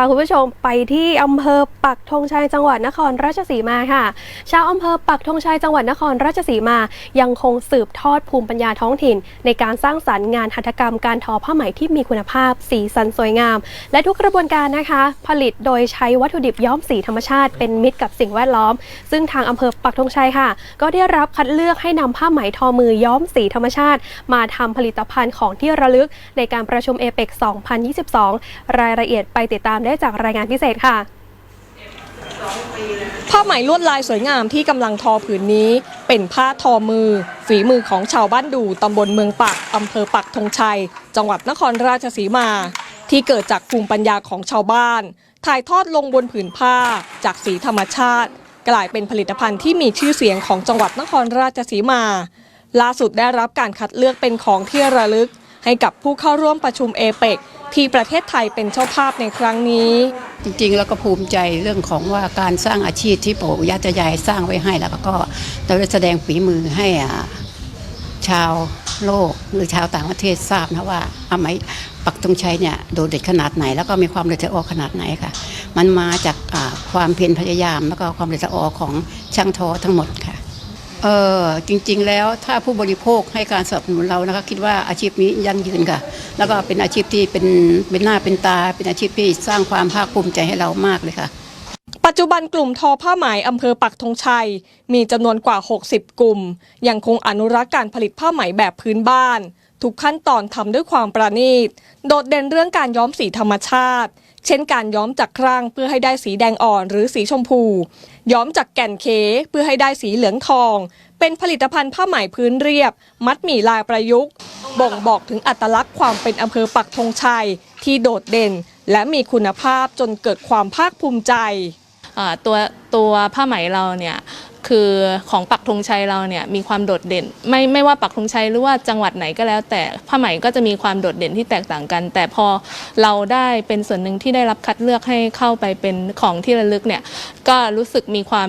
าคุณผู้ชมไปที่อำเภอปักธงชัยจังหวัดนครราชสีมาค่ะ ชาวอำเภอปักธงชัยจังหวัดนครราชสีมา ยังคงสืบทอดภูมิปัญญาท้องถิ่น ในการสร้างสรรค์งานหัตถกรรมการทอผ้าไหมที่มีคุณภาพ สีสันสวยงาม และทุกกระบวนการนะคะ ผลิตโดยใช้วัตถุดิบย้อมสีธรรมชาติเป็นมิตรกับสิ่งแวดล้อม ซึ่งทางอำเภอปักธงชัยค่ะ ก็ได้รับคัดเลือกให้นำผ้าไหมทอมือย้อมสีธรรมชาติ มาทำผลิตภัณฑ์ของที่ระลึกในการประชุมเอเปก2022 รายละเอียดไปติดตามได้จากรายงานพิเศษค่ะผ้าไหมลวดลายสวยงามที่กำลังทอผืนนี้ เป็นผ้าทอมือ ฝีมือของชาวบ้านดูตำบลเมืองปักอำเภอปักธงชัย จังหวัดนครราชสีมา ที่เกิดจากภูมิปัญญาของชาวบ้าน ถ่ายทอดลงบนผืนผ้า จากสีธรรมชาติ กลายเป็นผลิตภัณฑ์ที่มีชื่อเสียงของจังหวัดนครราชสีมา ล่าสุดได้รับการคัดเลือกเป็นของที่ระลึก ให้กับผู้เข้าร่วมประชุมเอเปก ที่ประเทศไทยเป็นเจ้าภาพในครั้งนี้ จริงๆ แล้วก็ภูมิใจเรื่องของว่าการสร้างอาชีพที่ปู่ย่าตายายสร้างไว้ให้แล้วก็เราได้แสดงฝีมือให้ชาวโลกหรือชาวต่างประเทศทราบนะว่าอาไมปักธงชัยเนี่ยโดดเด่นขนาดไหน แล้วก็มีความละเอียดออขนาดไหนค่ะ มันมาจากความเพียรพยายาม แล้วก็ความละเอียดออของช่างทอทั้งหมดค่ะเออจริงๆแล้วถ้าผู้บริโภคให้การสนับสนุนเรานะคะคิดว่าอาชีพนี้ยั่งยืนค่ะ แล้วก็เป็นอาชีพที่เป็นเป็นหน้าเป็นตา เป็นอาชีพที่สร้างความภาคภูมิใจให้เรามากเลยค่ะ ปัจจุบันกลุ่มทอผ้าไหมอำเภอปักธงชัย มีจำนวนกว่า 60 กลุ่ม ยังคงอนุรักษ์การผลิตผ้าไหมแบบพื้นบ้าน ทุกขั้นตอนทำด้วยความประณีต โดดเด่นเรื่องการย้อมสีธรรมชาติ เช่นการย้อมจากครั่งเพื่อให้ได้สีแดงอ่อนหรือสีชมพู ย้อมจากแก่นเคเพื่อให้ได้สีเหลืองทอง เป็นผลิตภัณฑ์ผ้าไหมพื้นเรียบ มัดหมี่ลายประยุกต์ บ่งบอกถึงอัตลักษณ์ความเป็นอำเภอปักธงชัยที่โดดเด่น และมีคุณภาพจนเกิดความภาคภูมิใจตัวตัวผ้าไหมเราเนี่ย คือของปักธงชัยเราเนี่ยมีความโดดเด่น ไม่ไม่ว่าปักธงชัยหรือว่าจังหวัดไหนก็แล้ว แต่ผ้าไหมก็จะมีความโดดเด่นที่แตกต่างกัน แต่พอเราได้เป็นส่วนหนึ่งที่ได้รับคัดเลือกให้เข้าไปเป็นของที่ระลึกเนี่ยก็รู้สึกมีความ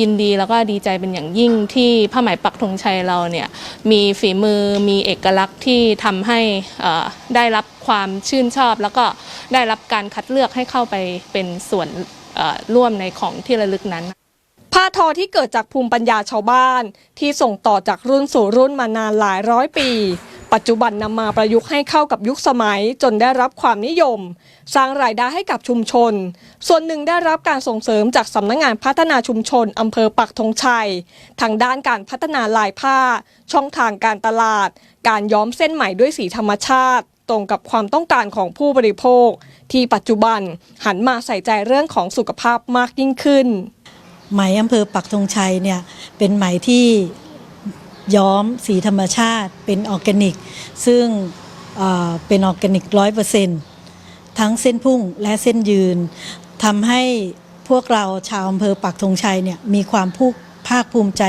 ยินดีแล้วก็ดีใจเป็นอย่างยิ่งที่ผ้าไหมปักธงชัยเราเนี่ยมีฝีมือมีเอกลักษณ์ที่ทำให้ได้รับความชื่นชอบ แล้วก็ได้รับการคัดเลือกให้เข้าไปเป็นส่วนร่วมในของที่ระลึกนั้น ผ้าทอที่เกิดจากภูมิปัญญาชาวบ้าน ที่ส่งต่อจากรุ่นสู่รุ่นมานานหลายร้อยปี ปัจจุบันนำมาประยุกต์ให้เข้ากับยุคสมัยจนได้รับความนิยม สร้างรายได้ให้กับชุมชน ส่วนหนึ่งได้รับการส่งเสริมจากสำนักงงานพัฒนาชุมชนอำเภอปักธงชัย ทางด้านการพัฒนาลายผ้า ช่องทางการตลาด การย้อมเส้นไหมด้วยสีธรรมชาติตรงกับความต้องการของผู้บริโภค ที่ปัจจุบันหันมาใส่ใจเรื่องของสุขภาพมากยิ่งขึ้น ไหมอำเภอปักธงชัยเนี่ยเป็นไหมที่ย้อมสีธรรมชาติเป็นออร์แกนิก ซึ่งเเป็นออร์แกนิกร้อยเปอร์เซ็นต์ทั้งเส้นพุ่งและเส้นยืนทำให้พวกเราชาวอำเภอปักธงชัยเนี่ยมีความภูมิภาคภูมิใจ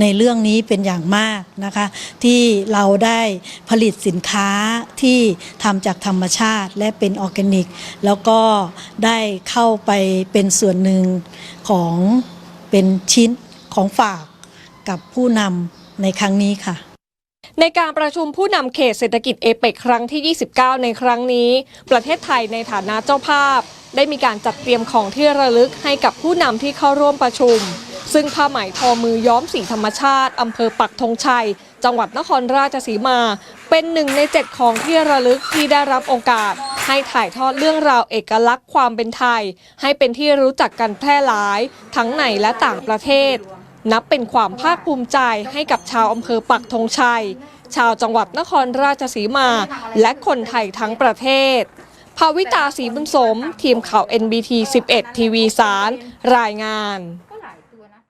ในเรื่องนี้เป็นอย่างมากนะคะ ที่เราได้ผลิตสินค้าที่ทำจากธรรมชาติและเป็นออร์แกนิก แล้วก็ได้เข้าไปเป็นส่วนหนึ่งของ เป็นชิ้นของฝากกับผู้นำในครั้งนี้ค่ะในการประชุมผู้นำเขตเศรษฐกิจเอเปกครั้งที่ 29 ในครั้งนี้ ประเทศไทยในฐานะเจ้าภาพ ได้มีการจัดเตรียมของที่ระลึกให้กับผู้นำที่เข้าร่วมประชุม ซึ่งผ้าไหมทอมือย้อมสีธรรมชาติอำเภอปักธงชัย จังหวัดนครราชสีมา เป็นหนึ่งในเจ็ดของที่ระลึกที่ได้รับโอกาส ให้ถ่ายทอดเรื่องราวเอกลักษณ์ความเป็นไทย ให้เป็นที่รู้จักกันแพร่หลาย ทั้งในและต่างประเทศ นับเป็นความภาคภูมิใจให้กับชาวอำเภอปักธงชัย ชาวจังหวัดนครราชสีมา และคนไทยทั้งประเทศภาวิตาศรีบุญสม ทีมข่าว NBT 11 ทีวีสาร รายงาน